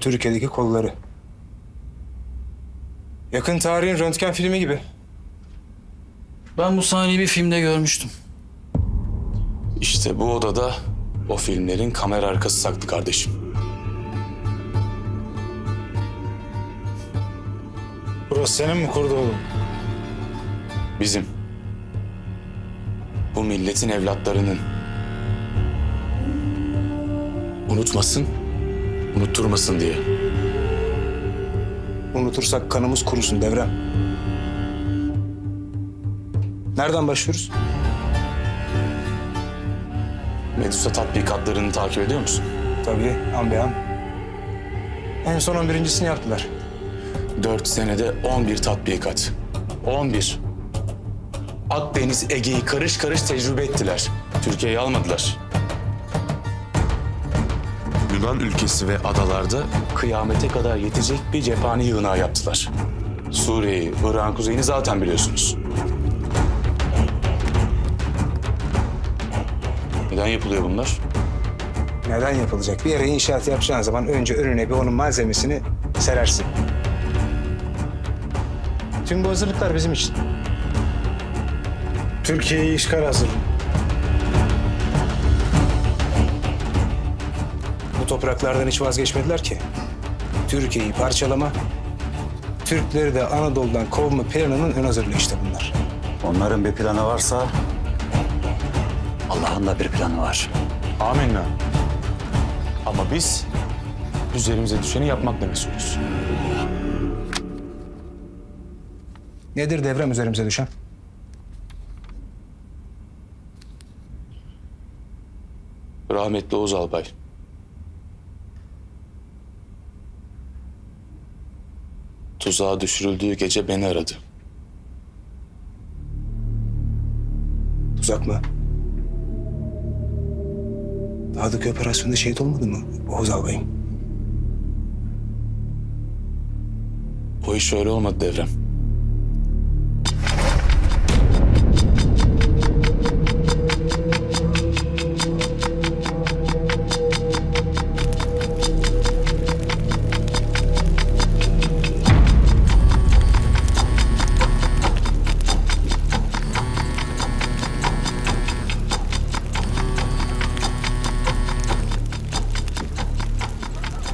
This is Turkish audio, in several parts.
Türkiye'deki kolları. Yakın tarihin röntgen filmi gibi. Ben bu sahneyi bir filmde görmüştüm. İşte bu odada o filmlerin kamera arkası saklı kardeşim. Burası senin mi kurdu oğlum? Bizim. Bu milletin evlatlarının. Unutmasın, unutturmasın diye. Unutursak kanımız kurusun devrem. Nereden başlıyoruz? Medusa tatbikatlarını takip ediyor musun? Tabii an be an. En son 11.sini yaptılar. Dört senede 11 tatbikat. 11. Akdeniz, Ege'yi karış karış tecrübe ettiler. Türkiye'yi almadılar. Yunan ülkesi ve adalarda kıyamete kadar yetecek bir cephane yığınağı yaptılar. Suriye'yi, Irak'ın kuzeyini zaten biliyorsunuz. Neden yapılıyor bunlar? Neden yapılacak? Bir yere inşaat yapacağın zaman önce önüne bir onun malzemesini serersin. Tüm bu hazırlıklar bizim için. Türkiye'yi işgal hazırlığı. Topraklardan hiç vazgeçmediler ki. Türkiye'yi parçalama, Türkleri de Anadolu'dan kovma planının ön hazırlığı işte bunlar. Onların bir planı varsa Allah'ın da bir planı var. Amenna. Ama biz üzerimize düşeni yapmakla mesulüz. Nedir devrem üzerimize düşen? Rahmetli Oğuz Albay. Tuzağa düşürüldüğü gece beni aradı. Tuzak mı? Dağdaki operasyonda şehit olmadı mı Oğuz Albayım? O iş öyle olmadı devrem.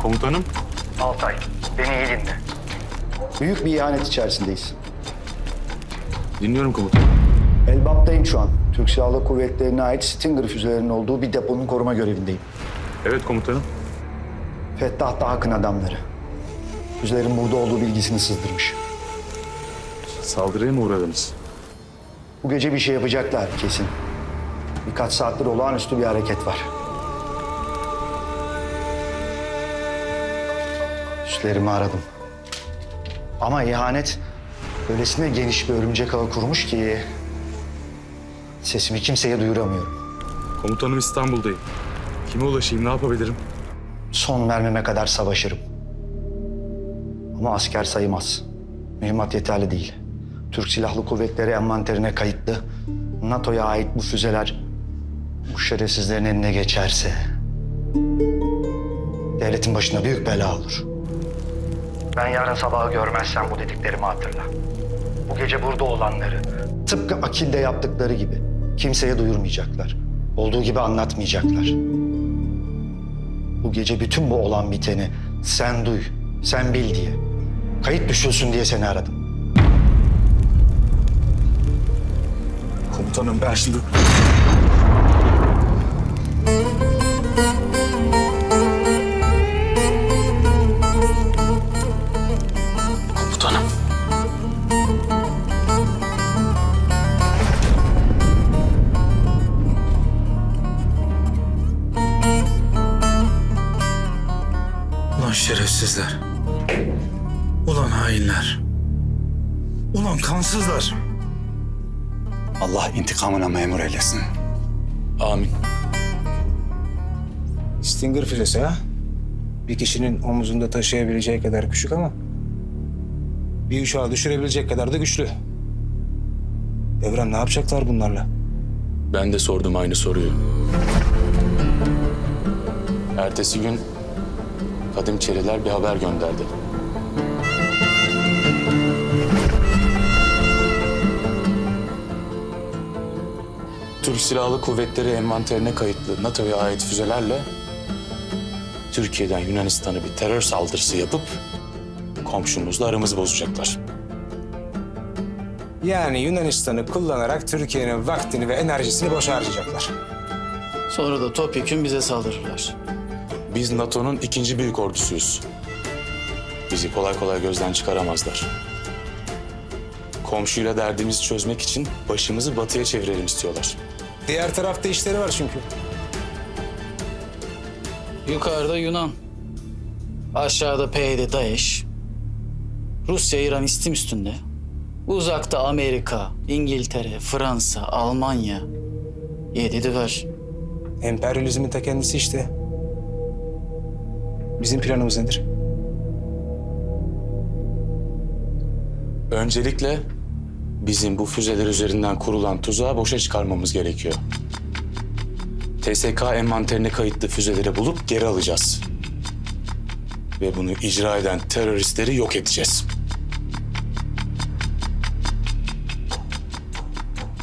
Komutanım. Altay, beni iyi dinle. Büyük bir ihanet içerisindeyiz. Dinliyorum komutanım. Elbap'tayım şu an. Türk Silahlı Kuvvetleri'ne ait Stinger füzelerinin olduğu bir deponun koruma görevindeyim. Evet komutanım. Fettah da Akın adamları. Füzelerin burada olduğu bilgisini sızdırmış. Saldırıya mı uğradınız? Bu gece bir şey yapacaklar kesin. Birkaç saattir olağanüstü bir hareket var. Üstlerimi aradım. Ama ihanet öylesine geniş bir örümcek ağı kurmuş ki... ...sesimi kimseye duyuramıyorum. Komutanım İstanbul'dayım. Kime ulaşayım, ne yapabilirim? Son mermime kadar savaşırım. Ama asker sayımaz. Mühimmat yeterli değil. Türk Silahlı Kuvvetleri envanterine kayıtlı. NATO'ya ait bu füzeler bu şerefsizlerin eline geçerse... ...devletin başına büyük bela olur. Ben yarın sabahı görmezsem bu dediklerimi hatırla. Bu gece burada olanları tıpkı Akil'de yaptıkları gibi kimseye duyurmayacaklar. Olduğu gibi anlatmayacaklar. Bu gece bütün bu olan biteni sen duy, sen bil diye. Kayıt düşülsün diye seni aradım. Komutanım ben şimdi... İntikamına memur eylesin. Amin. Stinger füzesi ha? Bir kişinin omuzunda taşıyabileceği kadar küçük ama... ...bir uçağı düşürebilecek kadar da güçlü. Devrem ne yapacaklar bunlarla? Ben de sordum aynı soruyu. Ertesi gün Kadim Çeriler bir haber gönderdi. Türk Silahlı Kuvvetleri envanterine kayıtlı NATO'ya ait füzelerle Türkiye'den Yunanistan'a bir terör saldırısı yapıp komşumuzla aramızı bozacaklar. Yani Yunanistan'ı kullanarak Türkiye'nin vaktini ve enerjisini boşa harcayacaklar. Sonra da topyekun bize saldırırlar. Biz NATO'nun ikinci büyük ordusuyuz. Bizi kolay kolay gözden çıkaramazlar. Komşuyla derdimizi çözmek için başımızı batıya çevirelim istiyorlar. Diğer tarafta işleri var çünkü. Yukarıda Yunan. Aşağıda P'de Daesh. Rusya, İran istim üstünde. Uzakta Amerika, İngiltere, Fransa, Almanya. Yedi düver. Emperyalizmin ta kendisi işte. Bizim planımız nedir? Öncelikle bizim bu füzeler üzerinden kurulan tuzağı boşa çıkarmamız gerekiyor. TSK envanterine kayıtlı füzeleri bulup geri alacağız. Ve bunu icra eden teröristleri yok edeceğiz.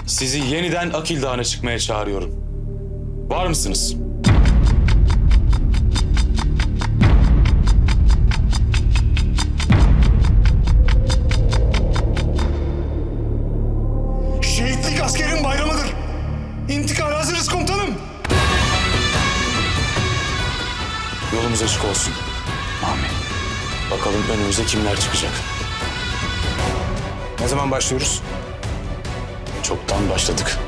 Sizi yeniden Akil Dağı'na çıkmaya çağırıyorum. Var mısınız? Önümüze kimler çıkacak. Ne zaman başlıyoruz? Çoktan başladık.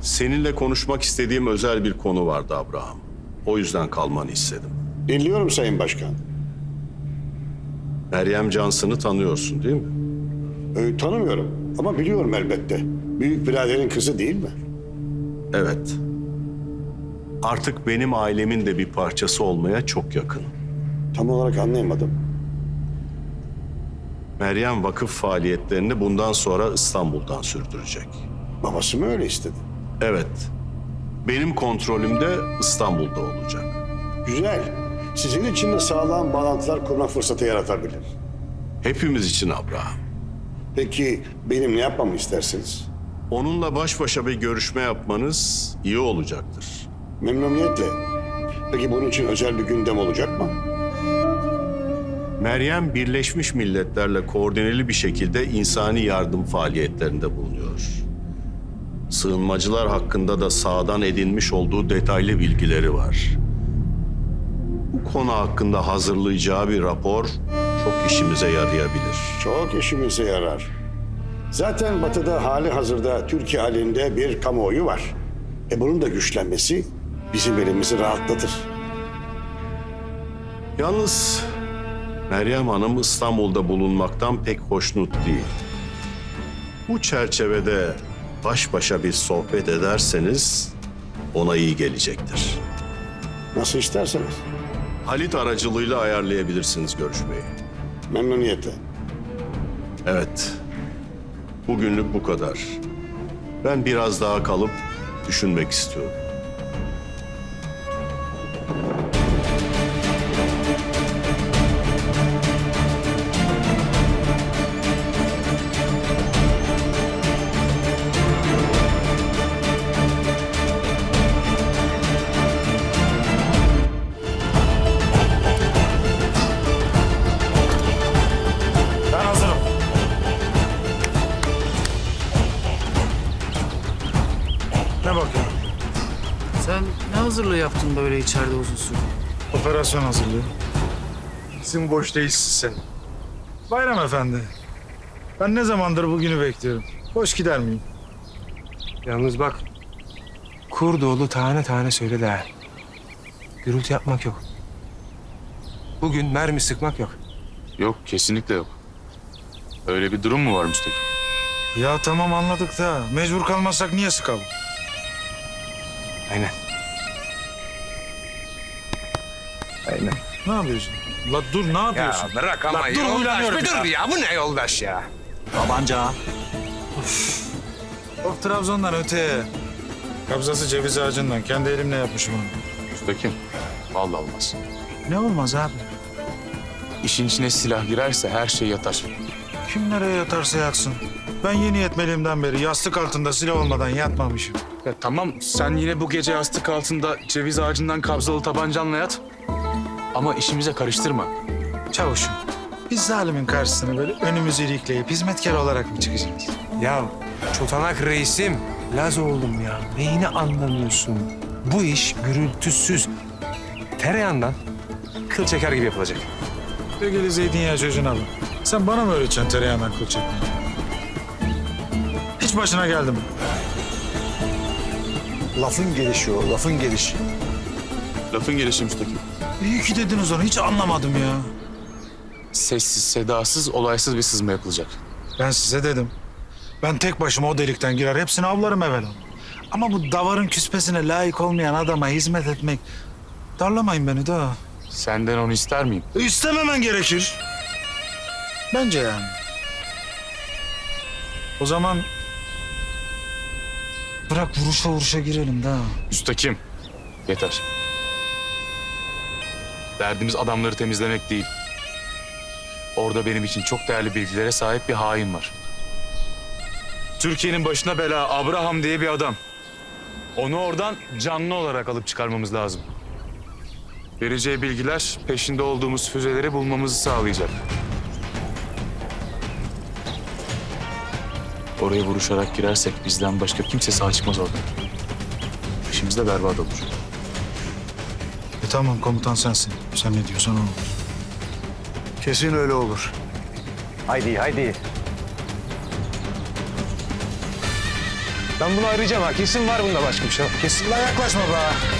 Seninle konuşmak istediğim özel bir konu vardı Abraham. O yüzden kalmanı istedim. Dinliyorum Sayın Başkan. Meryem Cansın'ı tanıyorsun değil mi? Ee, tanımıyorum ama biliyorum elbette. Büyük biraderin kızı değil mi? Evet. Artık benim ailemin de bir parçası olmaya çok yakın. Tam olarak anlayamadım. Meryem vakıf faaliyetlerini bundan sonra İstanbul'dan sürdürecek. Babası mı öyle istedi? Evet. Benim kontrolümde İstanbul'da olacak. Güzel. Sizin için de sağlam bağlantılar kurma fırsatı yaratabilir. Hepimiz için Abraham. Peki benim ne yapmamı istersiniz? Onunla baş başa bir görüşme yapmanız iyi olacaktır. Memnuniyetle. Peki bunun için özel bir gündem olacak mı? Meryem Birleşmiş Milletler'le koordineli bir şekilde insani yardım faaliyetlerinde bulunuyor. Sığınmacılar hakkında da sağdan edinmiş olduğu detaylı bilgileri var. Bu konu hakkında hazırlayacağı bir rapor çok işimize yarayabilir. Çok işimize yarar. Zaten Batı'da hali hazırda Türkiye halinde bir kamuoyu var. E bunun da güçlenmesi bizim elimizi rahatlatır. Yalnız Meryem Hanım İstanbul'da bulunmaktan pek hoşnut değil. Bu çerçevede baş başa bir sohbet ederseniz ona iyi gelecektir. Nasıl isterseniz. Halit aracılığıyla ayarlayabilirsiniz görüşmeyi. Memnuniyetle. Evet. Bugünlük bu kadar. Ben biraz daha kalıp düşünmek istiyorum. Böyle içeride uzun süre? Operasyon hazırlığı. Sizin boş değilsin sen. Bayram Efendi. Ben ne zamandır bugünü bekliyorum. Hoş gider miyim? Yalnız bak. Kurdoğlu tane tane söyledi ha. Gürültü yapmak yok. Bugün mermi sıkmak yok. Yok, kesinlikle yok. Öyle bir durum mu var müstakil? Ya tamam anladık da mecbur kalmazsak niye sıkalım? Aynen. Aynen. Ne yapıyorsun? La dur ne yapıyorsun? bırak ama Lan dur, yoldaş bir dur ya. ya. Bu ne yoldaş ya? Bak Trabzon'dan öteye. Kabzası ceviz ağacından. Kendi elimle yapmışım onu. Üsttekin. Vallahi olmaz. Ne olmaz abi? İşin içine silah girerse her şey yatar. Kim nereye yatarsa yatsın. Ben yeni yetmeliğimden beri yastık altında silah olmadan yatmamışım. Ya tamam sen yine bu gece yastık altında ceviz ağacından kabzalı tabancanla yat. Ama işimize karıştırma. Çavuşum, biz zalimin karşısına böyle önümüzü ilikleyip hizmetkar olarak mı çıkacağız? Ya çotanak reisim. Laz oldum ya. Neyini anlamıyorsun? Bu iş gürültüsüz. Tereyağından kıl çeker gibi yapılacak. Sevgili zeytinyağı çocuğuna bak. Sen bana mı öğreteceksin tereyağından kıl çekmeyi? Hiç başına geldi mi? Lafın gelişi o, lafın gelişi. Lafın gelişi Müstakil. İyi ki dediniz onu. Hiç anlamadım ya. Sessiz, sedasız, olaysız bir sızma yapılacak. Ben size dedim. Ben tek başıma o delikten girer hepsini avlarım evvela. Ama bu davarın küspesine layık olmayan adama hizmet etmek... Darlamayın beni de. Senden onu ister miyim? E, İstememen gerekir. Bence yani. O zaman... Bırak vuruşa vuruşa girelim de. Müstakim. Yeter. Derdimiz adamları temizlemek değil. Orada benim için çok değerli bilgilere sahip bir hain var. Türkiye'nin başına bela Abraham diye bir adam. Onu oradan canlı olarak alıp çıkarmamız lazım. Vereceği bilgiler peşinde olduğumuz füzeleri bulmamızı sağlayacak. Oraya vuruşarak girersek bizden başka kimse sağ çıkmaz oradan. İşimiz de berbat olur. E tamam komutan sensin. Sen ne diyorsan o olur. Kesin öyle olur. Haydi, haydi. Ben bunu arayacağım ha. Kesin var bunda başka bir şey. Kesin La yaklaşma be.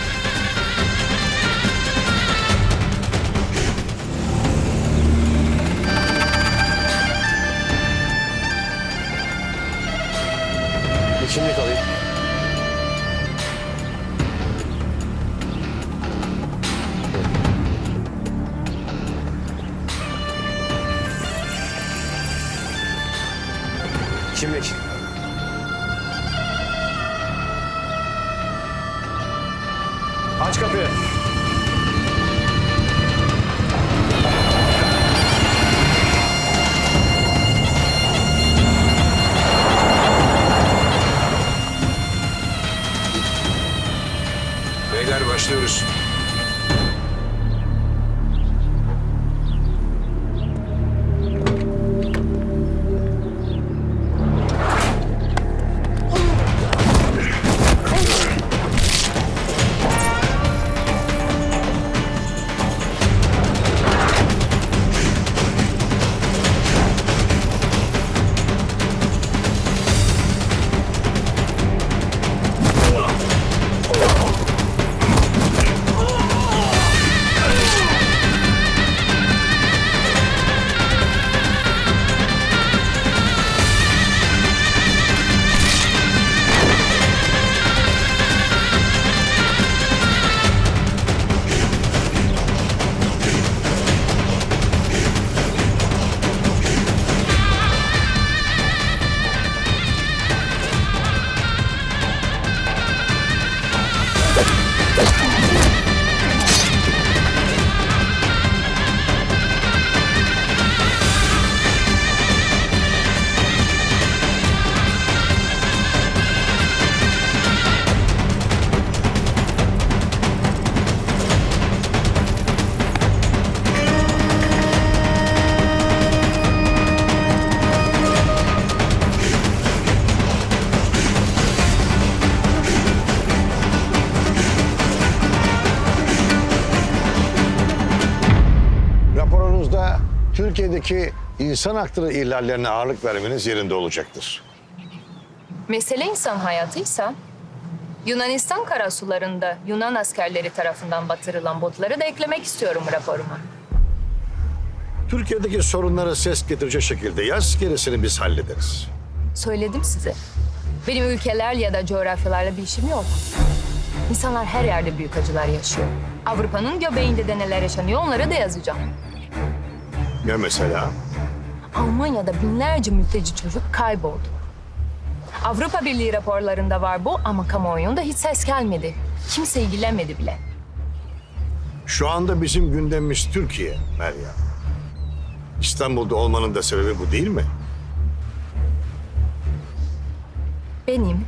Türkiye'deki insan hakları ihlallerine ağırlık vermeniz yerinde olacaktır. Mesele insan hayatıysa Yunanistan karasularında Yunan askerleri tarafından batırılan botları da eklemek istiyorum raporuma. Türkiye'deki sorunlara ses getirecek şekilde yaz, gerisini biz hallederiz. Söyledim size. Benim ülkeler ya da coğrafyalarla bir işim yok. İnsanlar her yerde büyük acılar yaşıyor. Avrupa'nın göbeğinde de neler yaşanıyor onları da yazacağım. Ya mesela? Almanya'da binlerce mülteci çocuk kayboldu. Avrupa Birliği raporlarında var bu ama kamuoyunda hiç ses gelmedi. Kimse ilgilenmedi bile. Şu anda bizim gündemimiz Türkiye Meryem. İstanbul'da olmanın da sebebi bu değil mi? Benim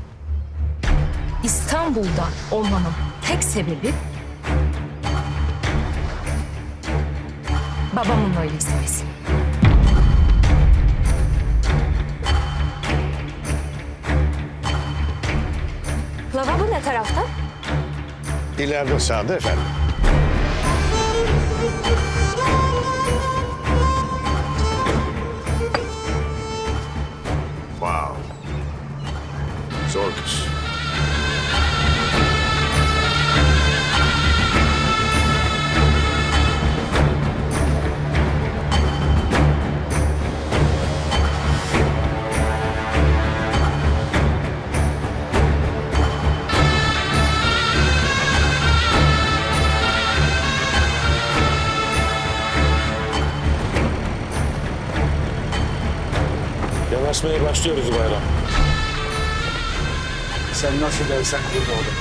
İstanbul'da olmamın tek sebebi babamın öyle istemesi. Lavabo ne tarafta? İleride sağda efendim. Sen nasıl dersen burada olur.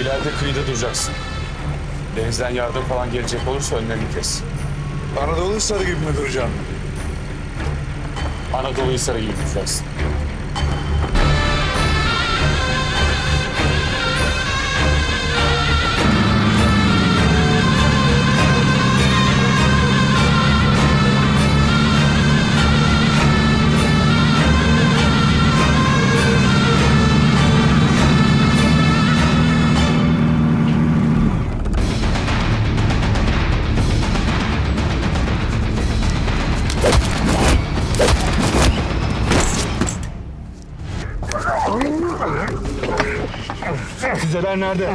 İleride kıyıda duracaksın. Denizden yardım falan gelecek olursa önlerini kes. Anadolu Hisarı gibi mi duracağım? Anadolu Hisarı gibi duracaksın. Füzeler nerede?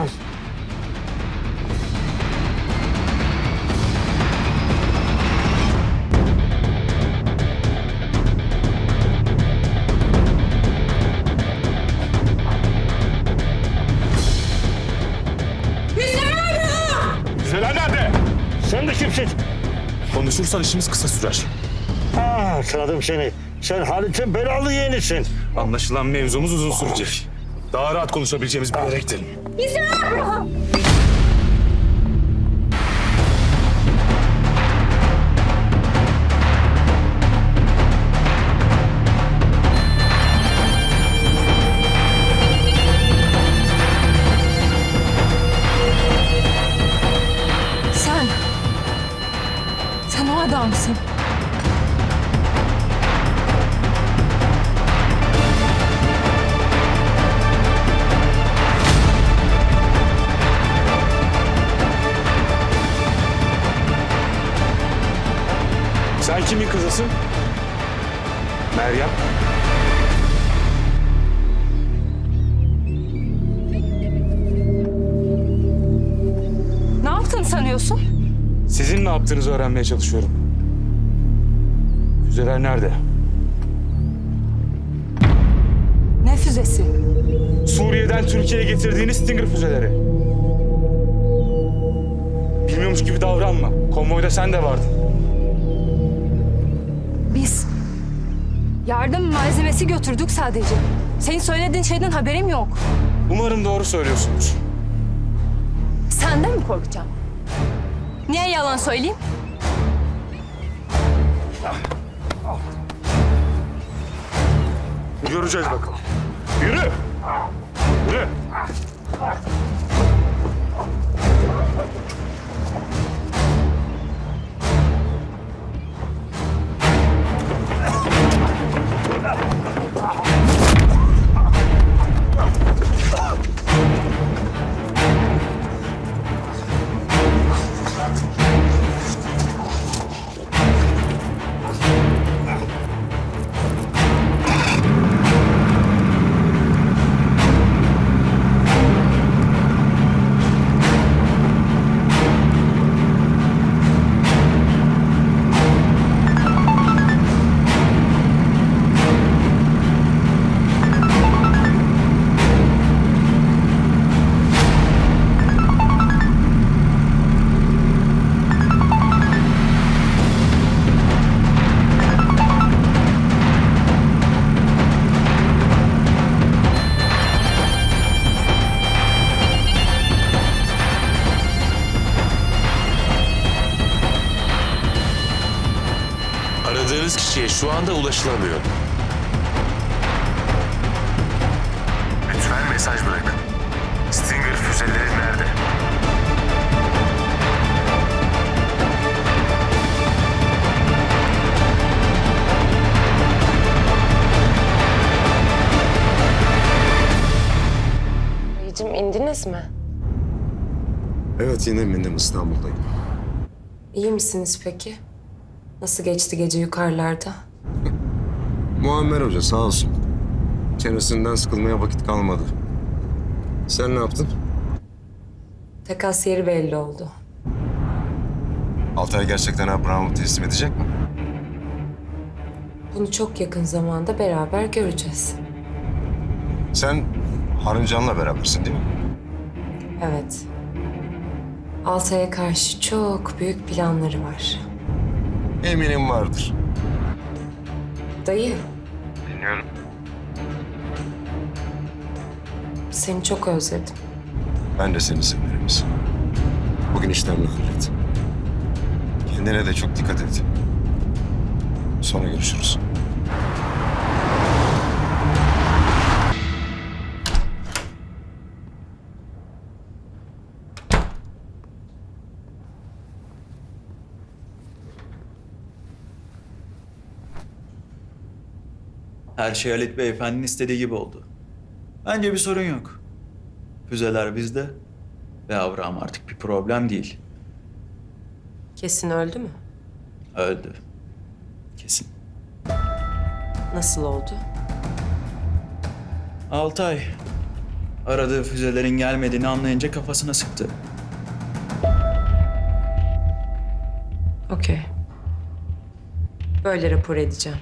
Füzeler nerede? Sen de kimsin? Konuşursan işimiz kısa sürer. Ha, tanıdım seni. Sen Halit'in belalı yeğenisin. Anlaşılan mevzumuz uzun sürecek. Daha rahat konuşabileceğimiz bir yere gidelim. Sen, sen o adamsın. Kızısın? Meryem. Ne yaptın sanıyorsun? Sizin ne yaptığınızı öğrenmeye çalışıyorum. Füzeler nerede? Ne füzesi? Suriye'den Türkiye'ye getirdiğiniz Stinger füzeleri. Bilmiyormuş gibi davranma. Konvoyda sen de vardın. Biz yardım malzemesi götürdük sadece. Senin söylediğin şeyden haberim yok. Umarım doğru söylüyorsunuz. Senden mi korkacağım? Niye yalan söyleyeyim? Göreceğiz bakalım. Yürü! Yürü! Aradığınız kişiye şu anda ulaşılamıyor. Lütfen mesaj bırakın. Stinger füzeleri nerede? Dayıcım indiniz mi? Evet yine bindim İstanbul'dayım. İyi misiniz peki? Nasıl geçti gece yukarılarda? Muammer Hoca sağ olsun. Çenesinden sıkılmaya vakit kalmadı. Sen ne yaptın? Takas yeri belli oldu. Altay gerçekten Abraham'ı teslim edecek mi? Bunu çok yakın zamanda beraber göreceğiz. Sen Haruncan'la berabersin değil mi? Evet. Altay'a karşı çok büyük planları var. Eminim vardır. Dayı, Dinliyorum. seni çok özledim. Ben de seni severim. Bugün işlerini hallet. Kendine de çok dikkat et. Sonra görüşürüz. Her şey Halit Beyefendi'nin istediği gibi oldu. Bence bir sorun yok. Füzeler bizde ve Abraham artık bir problem değil. Kesin öldü mü? Öldü. Kesin. Nasıl oldu? Altay aradığı füzelerin gelmediğini anlayınca kafasına sıktı. Okey. Böyle rapor edeceğim.